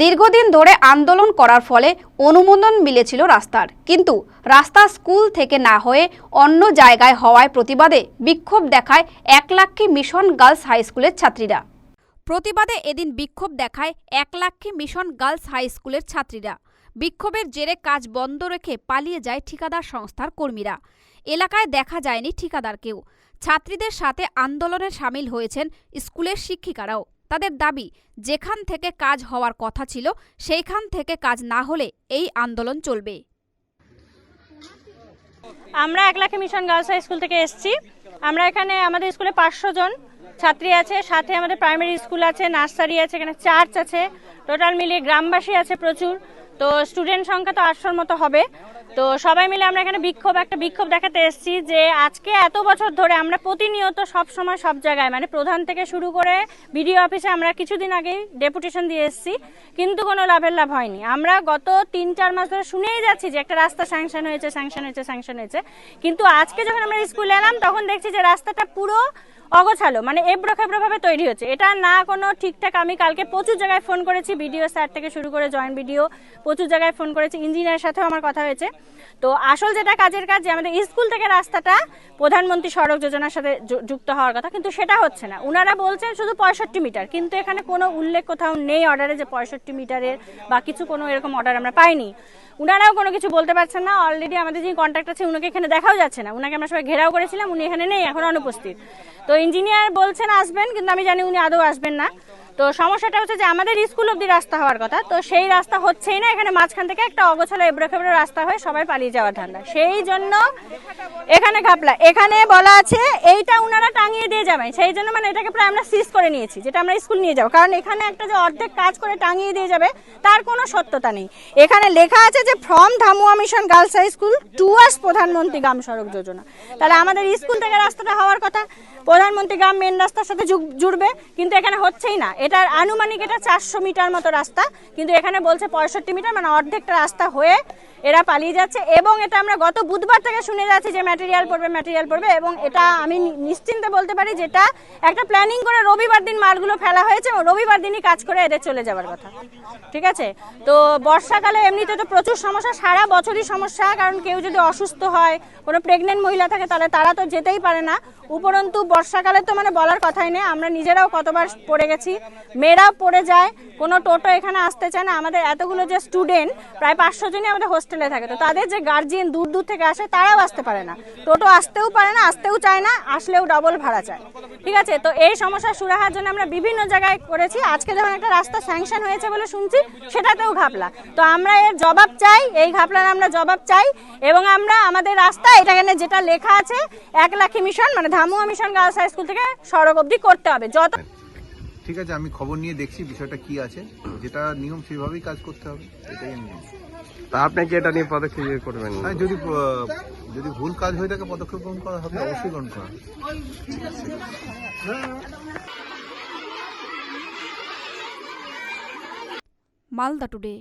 দীর্ঘদিন ধরে আন্দোলন করার ফলে অনুমোদন মিলেছিল রাস্তার। কিন্তু রাস্তা স্কুল থেকে না হয়ে অন্য জায়গায় হওয়ায় প্রতিবাদে বিক্ষোভ দেখায় এক লাক্ষী মিশন গার্লস হাই স্কুলের ছাত্রীরা। প্রতিবাদে এদিন বিক্ষোভ দেখায় এক লাক্ষী মিশন গার্লস হাই স্কুলের ছাত্রীরা। বিক্ষোভের জেরে কাজ বন্ধ রেখে পালিয়ে যায় ঠিকাদার সংস্থার কর্মীরা। এলাকায় দেখা যায়নি ঠিকাদারকেও ছাত্রীদের সাথে আন্দোলনে সামিল হয়েছেন স্কুলের শিক্ষিকারাও। তাদের দাবি, যেখান থেকে কাজ হওয়ার কথা ছিল, সেইখান থেকে কাজ না হলে এই আন্দোলন চলবে। আমরা এক লাখে মিশন গার্লস হাই স্কুল থেকে এসেছি। আমরা এখানে আমাদের স্কুলে পাঁচশো জন ছাত্রী আছে, সাথে আমাদের প্রাইমারি স্কুল আছে, নার্সারি আছে, এখানে চার্চ আছে। টোটাল মিলিয়ে গ্রামবাসী আছে প্রচুর। তো স্টুডেন্ট সংখ্যা তো আটশোর মতো হবে। তো সবাই মিলে আমরা এখানে বিক্ষোভ, একটা বিক্ষোভ দেখাতে এসেছি যে আজকে এত বছর ধরে আমরা প্রতিনিয়ত সব সময় সব জায়গায় মানে প্রধান থেকে শুরু করে বিডিও অফিসে আমরা কিছুদিন আগেই ডেপুটেশন দিয়ে এসেছি। কিন্তু কোনো লাভের লাভ হয়নি। আমরা গত তিন, চার মাস ধরে শুনেই যাচ্ছি যে একটা রাস্তা স্যাংশন হয়েছে স্যাংশন হয়েছে স্যাংশন হয়েছে। কিন্তু আজকে যখন আমরা স্কুলে এলাম, তখন দেখছি যে রাস্তাটা পুরো অগোছালো মানে এবড়ো খেবড়ো ভাবে তৈরি হচ্ছে। এটা না কোনো ঠিকঠাক, আমি কালকে প্রচুর জায়গায় ফোন করেছি বিডিও স্যার থেকে শুরু করে জয়েন্ট বিডিও প্রচুর জায়গায় ফোন করেছি ইঞ্জিনিয়ারের সাথেও আমার কথা হয়েছে। তো আসল যেটা কাজের কাজ, যে আমাদের স্কুল থেকে রাস্তাটা প্রধানমন্ত্রী সড়ক যোজনার সাথে যুক্ত হওয়ার কথা, কিন্তু সেটা হচ্ছে না। ওনারা বলছেন শুধু পঁয়ষট্টি মিটার, কিন্তু এখানে কোনো উল্লেখ কোথাও নেই অর্ডারে যে পঁয়ষট্টি মিটারের বা কিছু কোনো এরকম অর্ডার আমরা পাইনি। উনারাও কোনো কিছু বলতে পারছেন না অলরেডি আমাদের যিনি কন্ট্রাক্ট আছে, উনাকে এখানে দেখাও যাচ্ছে না। উনাকে আমরা সবাই ঘেরাও করেছিলাম, উনি এখানে নেই, এখন অনুপস্থিত। তো ইঞ্জিনিয়ার বলছেন আসবেন, কিন্তু আমি জানি উনি আদৌ আসবেন না। তো সমস্যাটা হচ্ছে যে আমাদের স্কুল অব্দি রাস্তা হওয়ার কথা, তো সেই রাস্তা হচ্ছেই না, এখানে মাঝখান থেকে একটা অগোছালো এবড়ো খেবড়ো রাস্তা হয়ে সবাই পালিয়ে যাওয়ার ধান্দা। সেই জন্য এখানে ঘাপলা, এখানে বলা আছে এইটা উনারা টাঙিয়ে দিয়ে যাবেন, সেই জন্য মানে এটাকে প্রায় আমরা সিজ করে নিয়েছি, যেটা আমরা স্কুল নিয়ে যাব। কারণ এখানে একটা যে অর্ধেক কাজ করে টাঙিয়ে দিয়ে যাবে, তার কোনো সত্যতা নেই। এখানে লেখা আছে যে from Dhamua mission girls high school towards প্রধানমন্ত্রী গ্রাম সড়ক যোজনা। তাহলে আমাদের স্কুল থেকে রাস্তাটা হওয়ার কথা, প্রধানমন্ত্রী গ্রাম মেন রাস্তার সাথে জুড়বে, কিন্তু এখানে হচ্ছেই না। এটার আনুমানিক এটা চারশো মিটার মতো রাস্তা, কিন্তু এখানে বলছে পঁয়ষট্টি মিটার মানে অর্ধেকটা রাস্তা হয়ে এরা পালিয়ে যাচ্ছে। এবং এটা আমরা গত বুধবার থেকে শুনে যাচ্ছি যে ম্যাটেরিয়াল পড়বে ম্যাটেরিয়াল পড়বে, এবং এটা আমি নিশ্চিন্তে বলতে পারি যেটা একটা প্ল্যানিং করে রবিবার দিন মালগুলো ফেলা হয়েছে রবিবার দিনই কাজ করে এদের চলে যাওয়ার কথা। ঠিক আছে? তো বর্ষাকালে এমনিতে তো প্রচুর সমস্যা, সারা বছরই সমস্যা, কারণ কেউ যদি অসুস্থ হয়, কোনো প্রেগনেন্ট মহিলা থাকে, তাহলে তারা তো যেতেই পারে না। উপরন্তু বর্ষাকালে তো মানে বলার কথাই নেই, আমরা নিজেরাও কতবার পড়ে গেছি মেয়েরাও পড়ে যায়, কোনো টোটো এখানে আসতে চায় না। আমাদের এতগুলো যে স্টুডেন্ট প্রায় পাঁচশো জনই আমাদের হোস্টেলে থাকে। তো তাদের যে গার্জিয়ান দূর দূর থেকে আসে, তারাও আসতে পারে না। টোটো আসতেও পারে না, আসতেও চায় না, আসলেও ডবল ভাড়া চায়। ঠিক আছে? তো এই সমস্যা সুরাহার জন্য আমরা বিভিন্ন জায়গায় করেছি। আজকে যখন একটা রাস্তা স্যাংশন হয়েছে বলে শুনছি, সেটাতেও ঘাপলা। তো আমরা এর জবাব চাই, এই ঘাপলার আমরা জবাব চাই এবং আমরা আমাদের রাস্তা এটা এখানে যেটা লেখা আছে এক লাখি মিশন মানে Dhamua mission girls high school থেকে সড়ক অবধি করতে হবে। যত ঠিক আছে আমি খবর নিয়ে দেখছি বিষয়টা কি আছে। যেটা নিয়ম সেভাবেই কাজ করতে হবে এটাই আমি তা আপনি কি এটা নিয়ে পদক্ষেপ ইয়ে করবেন? হ্যাঁ যদি যদি ভুল কাজ হয়ে থাকে পদক্ষেপ গ্রহণ করা হবে অবশ্যই গ্রহণ করা মালদা টুডে